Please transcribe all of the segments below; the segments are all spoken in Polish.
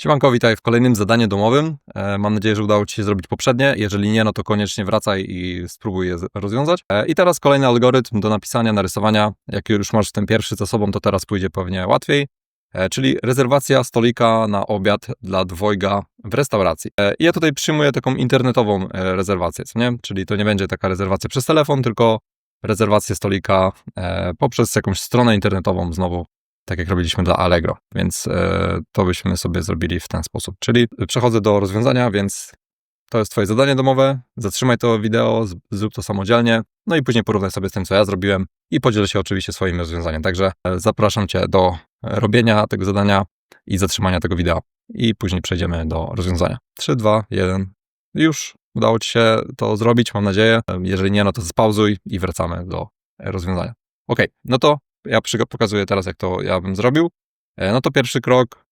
Siemanko, witaj w kolejnym zadaniu domowym. E, Mam nadzieję, że udało Ci się zrobić poprzednie. Jeżeli nie, no to koniecznie wracaj i spróbuj je rozwiązać. E, I teraz kolejny algorytm do napisania, narysowania. Jak już masz ten pierwszy za sobą, to teraz pójdzie pewnie łatwiej. E, Czyli rezerwacja stolika na obiad dla dwojga w restauracji. Ja tutaj przyjmuję taką internetową rezerwację, nie? Czyli to nie będzie taka rezerwacja przez telefon, tylko rezerwację stolika poprzez jakąś stronę internetową znowu tak jak robiliśmy dla Allegro, więc e, to byśmy sobie zrobili w ten sposób. Czyli przechodzę do rozwiązania, więc to jest Twoje zadanie domowe. Zatrzymaj to wideo, zrób to samodzielnie, no i później porównaj sobie z tym, co ja zrobiłem i podzielę się oczywiście swoim rozwiązaniem. Także e, zapraszam Cię do robienia tego zadania i zatrzymania tego wideo. I później przejdziemy do rozwiązania. 3, 2, 1. Już udało Ci się to zrobić, mam nadzieję. E, Jeżeli nie, no to spauzuj i wracamy do rozwiązania. Ok, no to ja pokazuję teraz, jak to ja bym zrobił. E, No to pierwszy krok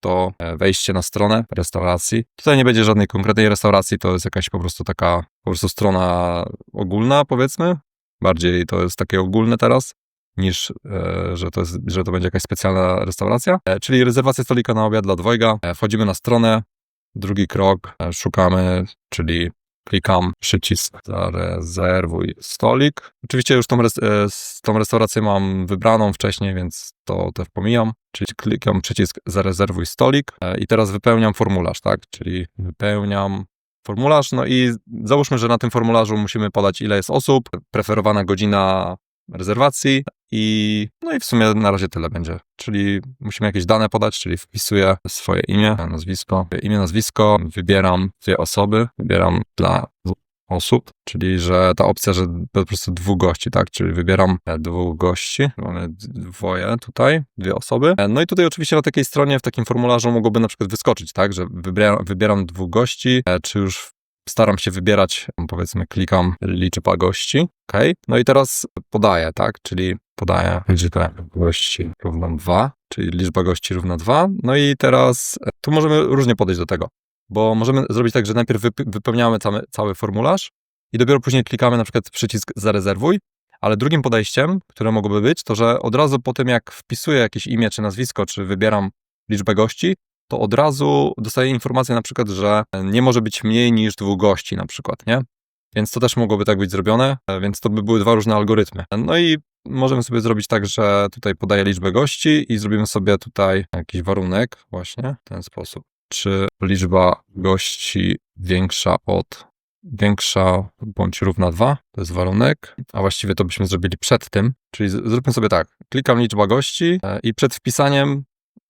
to e, wejście na stronę restauracji. Tutaj nie będzie żadnej konkretnej restauracji, to jest jakaś po prostu taka, po prostu strona ogólna, powiedzmy. Bardziej to jest takie ogólne teraz, niż e, że, to jest, że to będzie jakaś specjalna restauracja. Czyli rezerwacja stolika na obiad dla dwojga. Wchodzimy na stronę. Drugi krok, szukamy, czyli klikam przycisk zarezerwuj stolik. Oczywiście już tą, res, e, tą restaurację mam wybraną wcześniej, więc to też pomijam. Czyli klikam przycisk zarezerwuj stolik e, i teraz wypełniam formularz, tak? Czyli wypełniam formularz, no i załóżmy, że na tym formularzu musimy podać ile jest osób, preferowana godzina rezerwacji i no i w sumie na razie tyle będzie. Czyli musimy jakieś dane podać, czyli wpisuję swoje imię, nazwisko, imię, nazwisko, wybieram dwie osoby, wybieram dla osób, czyli że ta opcja, że po prostu dwóch gości, tak? Czyli wybieram e, dwóch gości, mamy dwoje tutaj, dwie osoby. E, No i tutaj oczywiście na takiej stronie, w takim formularzu mogłoby na przykład wyskoczyć, tak? Że wybieram, wybieram dwóch gości, e, czy już staram się wybierać, powiedzmy, klikam liczba gości, ok? No i teraz podaję, tak? Czyli podaję liczbę gości równa 2, czyli liczba gości równa 2. No i teraz e, tu możemy różnie podejść do tego, bo możemy zrobić tak, że najpierw wyp- wypełniamy cały, cały formularz i dopiero później klikamy na przykład przycisk zarezerwuj, ale drugim podejściem, które mogłoby być, to że od razu po tym, jak wpisuję jakieś imię czy nazwisko, czy wybieram liczbę gości, to od razu dostaję informację na przykład, że nie może być mniej niż dwóch gości na przykład, nie? Więc to też mogłoby tak być zrobione, e, więc to by były dwa różne algorytmy. No i możemy sobie zrobić tak, że tutaj podaję liczbę gości i zrobimy sobie tutaj jakiś warunek właśnie w ten sposób. Czy liczba gości większa od większa bądź równa 2, to jest warunek, a właściwie to byśmy zrobili przed tym, czyli zróbmy sobie tak, klikam liczba gości e, i przed wpisaniem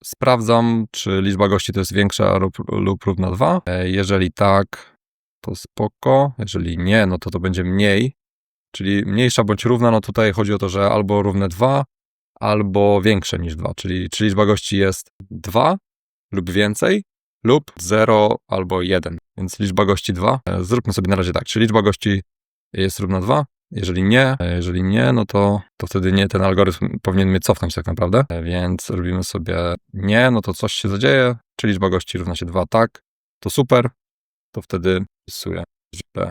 sprawdzam, czy liczba gości to jest większa lub, równa 2. E, Jeżeli tak, to spoko, jeżeli nie, no to to będzie mniej, czyli mniejsza bądź równa, no tutaj chodzi o to, że albo równe 2, albo większe niż 2, czyli czy liczba gości jest 2 lub więcej, lub 0 albo 1, więc liczba gości 2. E, Zróbmy sobie na razie tak, czy liczba gości jest równa 2? Jeżeli nie, jeżeli nie, no to, to wtedy nie, ten algorytm powinien mnie cofnąć tak naprawdę, więc robimy sobie nie, no to coś się zadzieje, czy liczba gości równa się 2, tak, to super, to wtedy wpisuję liczbę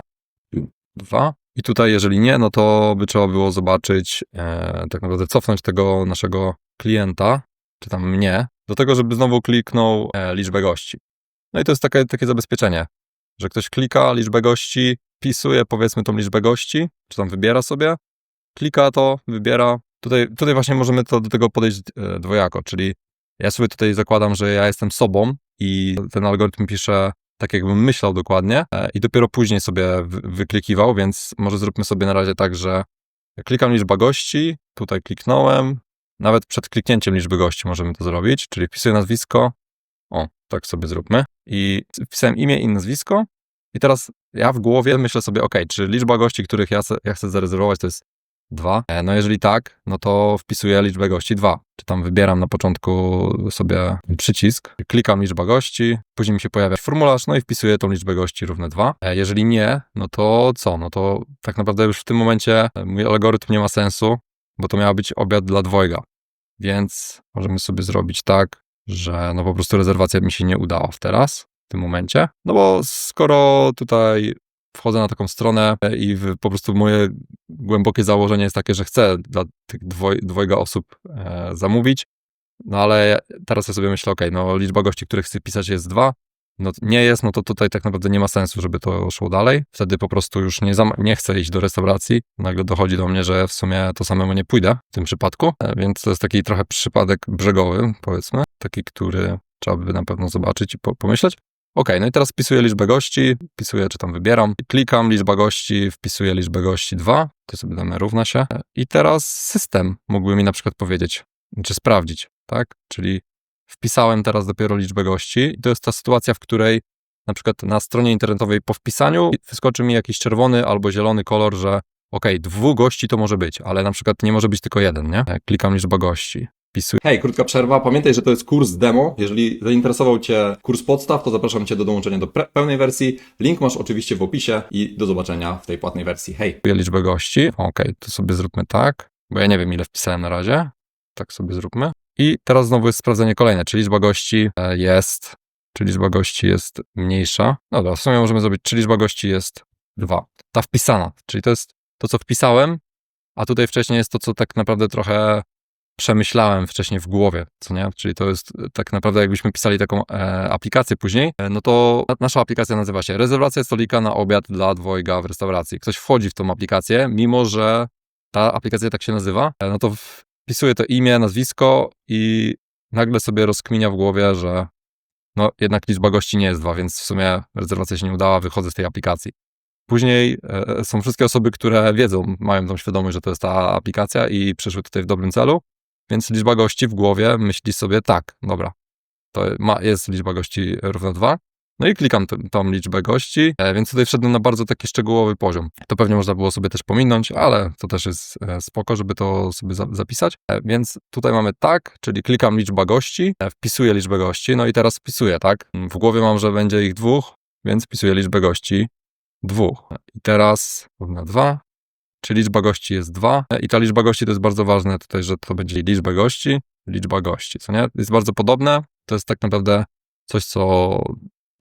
2. I tutaj, jeżeli nie, no to by trzeba było zobaczyć, e, tak naprawdę cofnąć tego naszego klienta, czy tam mnie, do tego, żeby znowu kliknął e, liczbę gości. No i to jest takie, takie zabezpieczenie, że ktoś klika liczbę gości, wpisuje powiedzmy tą liczbę gości, czy tam wybiera sobie, klika to, wybiera. Tutaj, tutaj właśnie możemy to, do tego podejść e, dwojako, czyli ja sobie tutaj zakładam, że ja jestem sobą i ten algorytm pisze tak, jakbym myślał dokładnie e, i dopiero później sobie wy- wyklikiwał, więc może zróbmy sobie na razie tak, że klikam liczba gości, tutaj kliknąłem, nawet przed kliknięciem liczby gości możemy to zrobić, czyli wpisuję nazwisko, o, tak sobie zróbmy i wpisałem imię i nazwisko i teraz ja w głowie myślę sobie, ok, czy liczba gości, których ja, ja chcę zarezerwować to jest 2? No jeżeli tak, no to wpisuję liczbę gości 2. Czy tam wybieram na początku sobie przycisk, klikam liczba gości, później mi się pojawia formularz, no i wpisuję tą liczbę gości równe 2. Jeżeli nie, no to co? No to tak naprawdę już w tym momencie mój algorytm nie ma sensu, bo to miała być obiad dla dwojga. Więc możemy sobie zrobić tak, że no po prostu rezerwacja mi się nie udała w teraz, tym momencie. No bo skoro tutaj wchodzę na taką stronę i w, po prostu moje głębokie założenie jest takie, że chcę dla tych dwoj, dwojga osób e, zamówić, No ale teraz ja sobie myślę, ok, no liczba gości, których chcę pisać jest dwa, no nie jest, no to tutaj tak naprawdę nie ma sensu, żeby to szło dalej. Wtedy po prostu już nie, nie chcę iść do restauracji. Nagle dochodzi do mnie, że w sumie to samemu nie pójdę w tym przypadku, E, więc to jest taki trochę przypadek brzegowy, powiedzmy, taki, który trzeba by na pewno zobaczyć i po- pomyśleć. Ok, no i teraz wpisuję liczbę gości, wpisuję, czy tam wybieram, klikam liczba gości, wpisuję liczbę gości 2, to sobie damy równa się. I teraz system mógłby mi na przykład powiedzieć, czy sprawdzić, tak? Czyli wpisałem teraz dopiero liczbę gości i to jest ta sytuacja, w której na przykład na stronie internetowej po wpisaniu wyskoczy mi jakiś czerwony albo zielony kolor, że ok, dwóch gości to może być, ale na przykład nie może być tylko jeden, nie? Klikam liczba gości. Wpisuję. Hej, krótka przerwa. Pamiętaj, że to jest kurs demo. Jeżeli zainteresował Cię kurs podstaw, to zapraszam Cię do dołączenia do pełnej wersji. Link masz oczywiście w opisie i do zobaczenia w tej płatnej wersji. Hej. liczbę gości. Ok, to sobie zróbmy tak, bo ja nie wiem ile wpisałem na razie. Tak sobie zróbmy. I teraz znowu jest sprawdzenie kolejne, czy liczba gości e, jest, czy liczba gości jest mniejsza. No dobra, w sumie możemy zrobić, czy liczba gości jest 2. Ta wpisana, czyli to jest to, co wpisałem, a tutaj wcześniej jest to, co tak naprawdę trochę przemyślałem wcześniej w głowie, co nie? Czyli to jest e, tak naprawdę, jakbyśmy pisali taką e, aplikację później, e, no to nasza aplikacja nazywa się Rezerwacja stolika na obiad dla dwojga w restauracji. Ktoś wchodzi w tą aplikację, mimo że ta aplikacja tak się nazywa, e, no to wpisuje to imię, nazwisko i nagle sobie rozkminia w głowie, że no jednak liczba gości nie jest dwa, więc w sumie rezerwacja się nie udała, wychodzę z tej aplikacji. Później e, są wszystkie osoby, które wiedzą, mają tą świadomość, że to jest ta aplikacja i przyszły tutaj w dobrym celu, więc liczba gości w głowie myśli sobie tak, dobra, to ma, jest liczba gości równa 2. No i klikam t- tą liczbę gości, e, więc tutaj wszedłem na bardzo taki szczegółowy poziom. To pewnie można było sobie też pominąć, ale to też jest e, spoko, żeby to sobie za- zapisać. E, Więc tutaj mamy tak, czyli klikam liczba gości, e, wpisuję liczbę gości, no i teraz wpisuję, tak? W głowie mam, że będzie ich dwóch, więc wpisuję liczbę gości dwóch. I teraz równa 2, czy liczba gości jest 2. I ta liczba gości to jest bardzo ważne tutaj, że to będzie liczba gości, liczba gości, co nie? Jest bardzo podobne. To jest tak naprawdę coś, co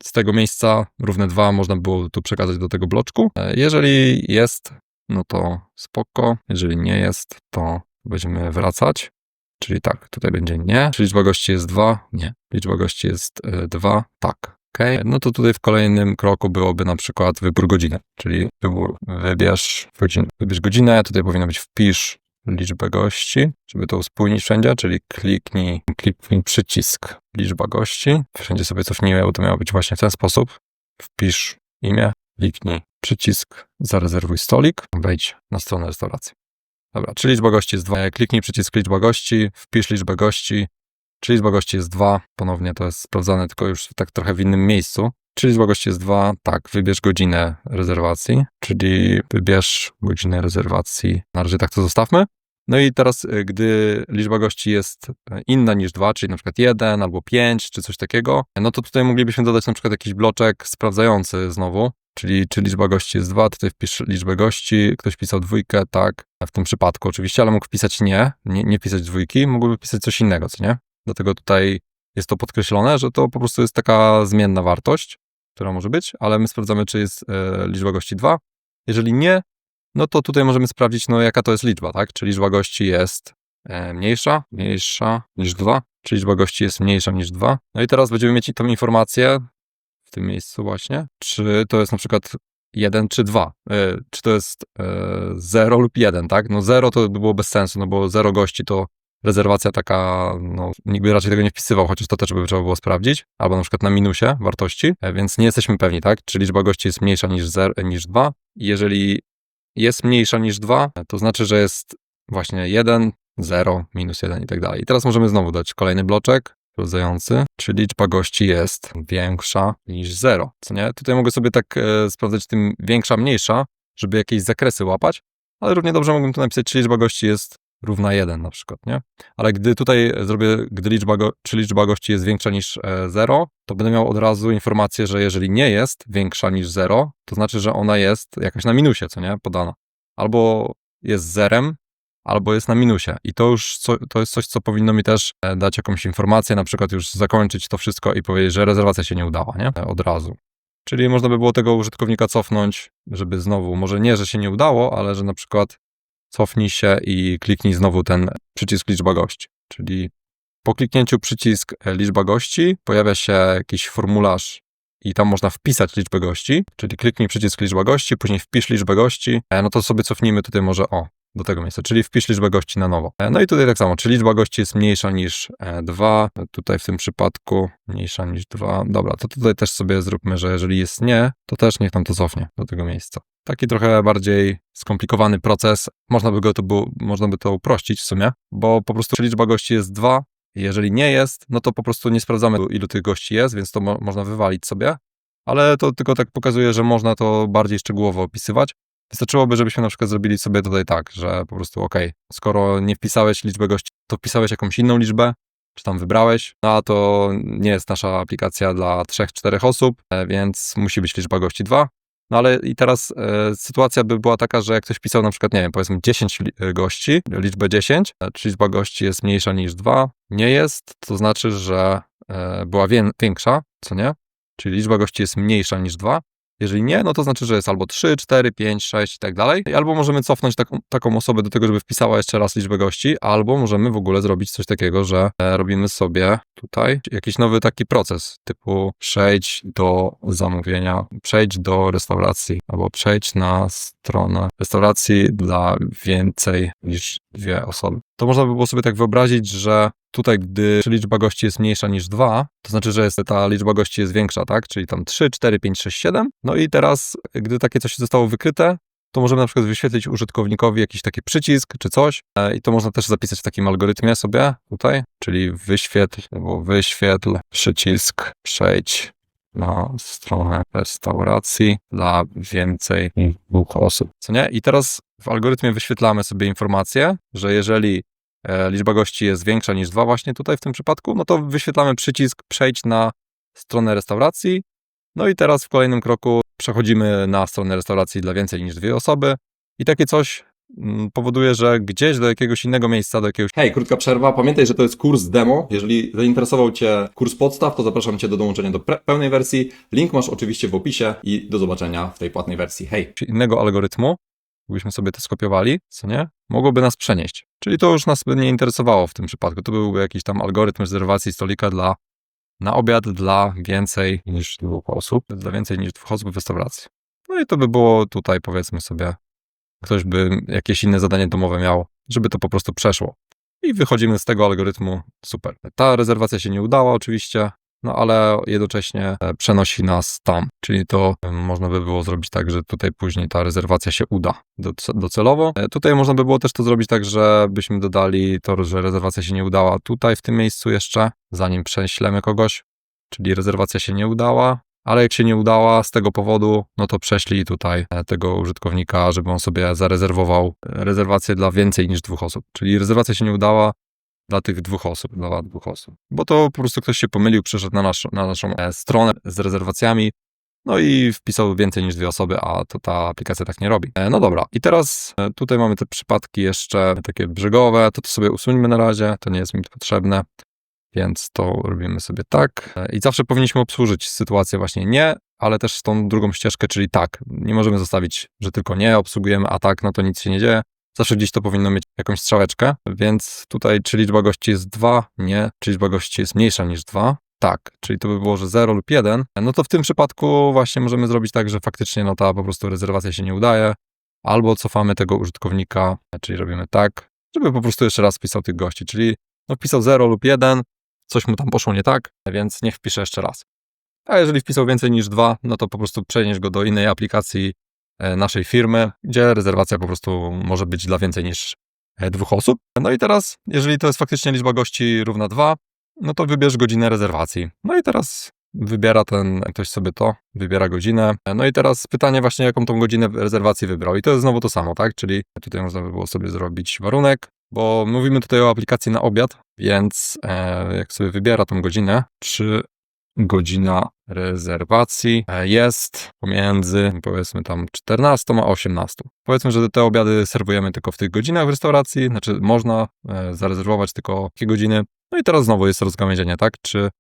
z tego miejsca równe 2 można było tu przekazać do tego bloczku. E, Jeżeli jest, no to spoko. Jeżeli nie jest, to będziemy wracać. Czyli tak, tutaj będzie nie. Czy liczba gości jest 2? Nie. Liczba gości jest 2? Tak. No to tutaj w kolejnym kroku byłoby na przykład wybór godziny, czyli wybór, wybierz, godzinę, wybierz godzinę, tutaj powinno być wpisz liczbę gości, żeby to uspójnić wszędzie, czyli kliknij, kliknij przycisk liczba gości, wszędzie sobie cofnijmy, bo to miało być właśnie w ten sposób, wpisz imię, kliknij przycisk zarezerwuj stolik, wejdź na stronę restauracji. Dobra, czy liczba gości jest 2, kliknij przycisk liczba gości, wpisz liczbę gości, czy liczba gości jest 2? Ponownie to jest sprawdzane, tylko już tak trochę w innym miejscu. Czy liczba gości jest 2? Tak, wybierz godzinę rezerwacji, czyli wybierz godzinę rezerwacji. Na razie tak to zostawmy. No i teraz, y, gdy liczba gości jest e, inna niż 2, czyli na przykład 1 albo 5, czy coś takiego, no to tutaj moglibyśmy dodać na przykład jakiś bloczek sprawdzający znowu, czyli czy liczba gości jest 2, tutaj wpisz liczbę gości, ktoś pisał dwójkę, tak, w tym przypadku oczywiście, ale mógł wpisać nie, nie, nie pisać dwójki, mógłby wpisać coś innego, co nie? Dlatego tutaj jest to podkreślone, że to po prostu jest taka zmienna wartość, która może być, ale my sprawdzamy, czy jest e, liczba gości 2. Jeżeli nie, no to tutaj możemy sprawdzić, no jaka to jest liczba, tak? Czy liczba gości jest e, mniejsza, mniejsza niż 2, czy liczba gości jest mniejsza niż 2. No i teraz będziemy mieć tą informację w tym miejscu właśnie, czy to jest na przykład 1 czy 2, e, czy to jest e, 0 lub 1, tak? No 0 to by było bez sensu, no bo 0 gości to rezerwacja taka, no nikt by raczej tego nie wpisywał, chociaż to też by trzeba było sprawdzić, albo na przykład na minusie wartości, e, więc nie jesteśmy pewni, tak? Czy liczba gości jest mniejsza niż, 0, niż 2. Jeżeli jest mniejsza niż 2, to znaczy, że jest właśnie 1, 0, minus 1 i tak dalej. I teraz możemy znowu dać kolejny bloczek sprawdzający, czy liczba gości jest większa niż 0, co nie? Tutaj mogę sobie tak e, sprawdzać tym większa, mniejsza, żeby jakieś zakresy łapać, ale równie dobrze mógłbym tu napisać, czy liczba gości jest równa 1 na przykład, nie? Ale gdy tutaj zrobię, gdy liczba, go, czy liczba gości jest większa niż e, 0, to będę miał od razu informację, że jeżeli nie jest większa niż 0, to znaczy, że ona jest jakaś na minusie, co nie? Podana. Albo jest zerem, albo jest na minusie. I to już co, to jest coś, co powinno mi też e, dać jakąś informację, na przykład już zakończyć to wszystko i powiedzieć, że rezerwacja się nie udała, nie? E, Od razu. Czyli można by było tego użytkownika cofnąć, żeby znowu, może nie, że się nie udało, ale że na przykład cofnij się i kliknij znowu ten przycisk liczba gości. Czyli Po kliknięciu przycisk e, liczba gości, pojawia się jakiś formularz i tam można wpisać liczbę gości, czyli kliknij przycisk liczba gości, później wpisz liczbę gości, e, no to sobie cofnijmy tutaj może o, do tego miejsca, czyli wpisz liczbę gości na nowo. E, No i tutaj tak samo, czy liczba gości jest mniejsza niż 2, tutaj w tym przypadku mniejsza niż 2, dobra, to tutaj też sobie zróbmy, że jeżeli jest nie, to też niech nam to cofnie do tego miejsca. Taki trochę bardziej skomplikowany proces, można by go to było, można by to uprościć w sumie, bo po prostu liczba gości jest 2, jeżeli nie jest, no to po prostu nie sprawdzamy, ilu tych gości jest, więc to mo można wywalić sobie. Ale to tylko tak pokazuje, że można to bardziej szczegółowo opisywać. Wystarczyłoby, żebyśmy na przykład zrobili sobie tutaj tak, że po prostu ok, skoro nie wpisałeś liczby gości, to wpisałeś jakąś inną liczbę, czy tam wybrałeś, no a to nie jest nasza aplikacja dla 3-4 osób, e, więc musi być liczba gości 2. No ale i teraz e, sytuacja by była taka, że jak ktoś pisał na przykład, nie wiem, powiedzmy 10 li- e, gości, liczbę 10, e, czy liczba gości jest mniejsza niż 2, nie jest, to znaczy, że e, była wię- większa, co nie? Czyli liczba gości jest mniejsza niż 2. Jeżeli nie, no to znaczy, że jest albo 3, 4, 5, 6 i tak dalej. Albo możemy cofnąć taką, taką osobę do tego, żeby wpisała jeszcze raz liczbę gości, albo możemy w ogóle zrobić coś takiego, że e, robimy sobie tutaj jakiś nowy taki proces, typu przejdź do zamówienia, przejdź do restauracji, albo przejdź na stronę restauracji dla więcej niż dwie osoby. To można by było sobie tak wyobrazić, że tutaj, gdy liczba gości jest mniejsza niż 2, to znaczy, że jest, ta liczba gości jest większa, tak? Czyli tam 3, 4, 5, 6, 7. No i teraz, gdy takie coś zostało wykryte, to możemy na przykład wyświetlić użytkownikowi jakiś taki przycisk czy coś e, i to można też zapisać w takim algorytmie sobie tutaj, czyli wyświetl, albo wyświetl przycisk przejdź na stronę restauracji dla więcej dwóch osób. Co nie? I teraz w algorytmie wyświetlamy sobie informację, że jeżeli liczba gości jest większa niż dwa właśnie tutaj w tym przypadku, no to wyświetlamy przycisk przejdź na stronę restauracji. No i teraz w kolejnym kroku przechodzimy na stronę restauracji dla więcej niż dwie osoby i takie coś mm, powoduje, że gdzieś do jakiegoś innego miejsca, do jakiegoś... Hej, krótka przerwa. Pamiętaj, że to jest kurs demo. Jeżeli zainteresował Cię kurs podstaw, to zapraszam Cię do dołączenia do pełnej wersji. Link masz oczywiście w opisie i do zobaczenia w tej płatnej wersji. Hej! Innego algorytmu, gdybyśmy sobie to skopiowali, co nie? Mogłoby nas przenieść. Czyli to już nas by nie interesowało w tym przypadku. To byłby jakiś tam algorytm rezerwacji stolika dla na obiad dla więcej niż dwóch osób, dla więcej niż dwóch osób w restauracji. No i to by było tutaj, powiedzmy sobie, ktoś by jakieś inne zadanie domowe miał, żeby to po prostu przeszło. I wychodzimy z tego algorytmu, super. Ta rezerwacja się nie udała oczywiście, no ale jednocześnie e, przenosi nas tam, czyli to e, można by było zrobić tak, że tutaj później ta rezerwacja się uda doce- docelowo. E, Tutaj można by było też to zrobić tak, że byśmy dodali to, że rezerwacja się nie udała tutaj w tym miejscu jeszcze, zanim prześlemy kogoś, czyli rezerwacja się nie udała, ale jak się nie udała z tego powodu, no to prześlij tutaj tego użytkownika, żeby on sobie zarezerwował rezerwację dla więcej niż dwóch osób. Czyli rezerwacja się nie udała dla tych dwóch osób, dla dwóch osób. Bo to po prostu ktoś się pomylił, przyszedł na, nasz, na naszą e, stronę z rezerwacjami, no i wpisał więcej niż dwie osoby, a to ta aplikacja tak nie robi. E, No dobra, i teraz e, tutaj mamy te przypadki jeszcze takie brzegowe, to to sobie usuńmy na razie, to nie jest mi potrzebne. Więc to robimy sobie tak. I zawsze powinniśmy obsłużyć sytuację właśnie nie, ale też tą drugą ścieżkę, czyli tak. Nie możemy zostawić, że tylko nie obsługujemy, a tak, no to nic się nie dzieje. Zawsze gdzieś to powinno mieć jakąś strzałeczkę, więc tutaj czy liczba gości jest 2? Nie. Czy liczba gości jest mniejsza niż 2? Tak, czyli to by było, że 0 lub 1. No to w tym przypadku właśnie możemy zrobić tak, że faktycznie no ta po prostu rezerwacja się nie udaje, albo cofamy tego użytkownika, czyli robimy tak, żeby po prostu jeszcze raz wpisał tych gości, czyli no wpisał 0 lub 1, coś mu tam poszło nie tak, więc niech wpisze jeszcze raz. A jeżeli wpisał więcej niż 2, no to po prostu przenieś go do innej aplikacji naszej firmy, gdzie rezerwacja po prostu może być dla więcej niż e, dwóch osób. No i teraz, jeżeli to jest faktycznie liczba gości równa 2, no to wybierz godzinę rezerwacji. No i teraz wybiera ten ktoś sobie to, wybiera godzinę. No i teraz pytanie właśnie, jaką tą godzinę rezerwacji wybrał. I to jest znowu to samo, tak? Czyli tutaj można by było sobie zrobić warunek, bo mówimy tutaj o aplikacji na obiad, więc e, jak sobie wybiera tą godzinę, czy godzina rezerwacji e, jest pomiędzy powiedzmy tam 14 a 18. Powiedzmy, że te obiady serwujemy tylko w tych godzinach w restauracji, znaczy można e, zarezerwować tylko takie godziny. No i teraz znowu jest rozgałęzienie, tak? Czy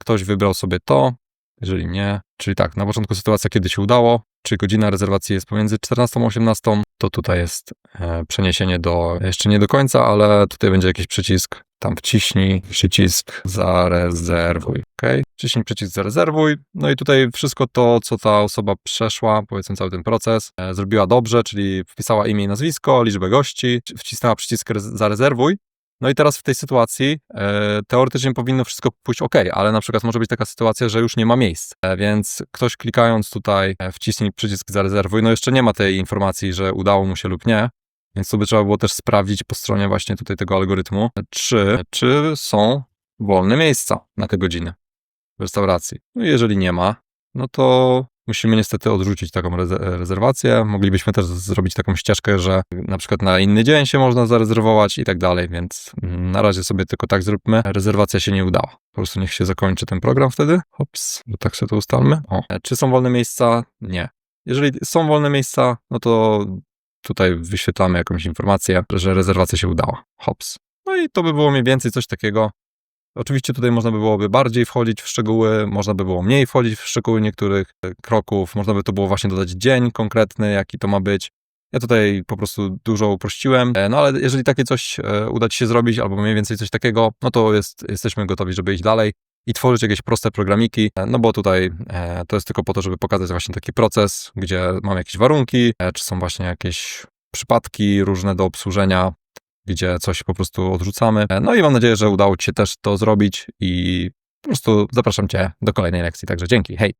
ktoś wybrał sobie to, jeżeli nie, czyli tak, na początku sytuacja, kiedy się udało, czy godzina rezerwacji jest pomiędzy 14 a 18, to tutaj jest e, przeniesienie do, jeszcze nie do końca, ale tutaj będzie jakiś przycisk tam wciśnij przycisk zarezerwuj, ok? Wciśnij przycisk zarezerwuj, no i tutaj wszystko to, co ta osoba przeszła, powiedzmy cały ten proces, e, zrobiła dobrze, czyli wpisała imię i nazwisko, liczbę gości, wcisnęła przycisk rez- zarezerwuj, no i teraz w tej sytuacji e, teoretycznie powinno wszystko pójść ok, ale na przykład może być taka sytuacja, że już nie ma miejsc, e, więc ktoś klikając tutaj e, wciśnij przycisk zarezerwuj, no jeszcze nie ma tej informacji, że udało mu się lub nie, więc tu by trzeba było też sprawdzić po stronie właśnie tutaj tego algorytmu, czy, czy są wolne miejsca na te godziny w restauracji. No jeżeli nie ma, no to musimy niestety odrzucić taką reze- rezerwację. Moglibyśmy też zrobić taką ścieżkę, że na przykład na inny dzień się można zarezerwować i tak dalej, więc na razie sobie tylko tak zróbmy. Rezerwacja się nie udała. Po prostu niech się zakończy ten program wtedy. Hops, tak sobie to ustalmy. O. Czy są wolne miejsca? Nie. Jeżeli są wolne miejsca, no to tutaj wyświetlamy jakąś informację, że rezerwacja się udała. Hops. No i to by było mniej więcej coś takiego. Oczywiście tutaj można by byłoby bardziej wchodzić w szczegóły, można by było mniej wchodzić w szczegóły niektórych e, kroków, można by to było właśnie dodać dzień konkretny, jaki to ma być. Ja tutaj po prostu dużo uprościłem, E, no ale jeżeli takie coś e, uda Ci się zrobić, albo mniej więcej coś takiego, no to jest, jesteśmy gotowi, żeby iść dalej i tworzyć jakieś proste programiki, e, no bo tutaj e, to jest tylko po to, żeby pokazać właśnie taki proces, gdzie mamy jakieś warunki, e, czy są właśnie jakieś przypadki różne do obsłużenia, gdzie coś po prostu odrzucamy. No i mam nadzieję, że udało Ci się też to zrobić i po prostu zapraszam Cię do kolejnej lekcji. Także dzięki, hej!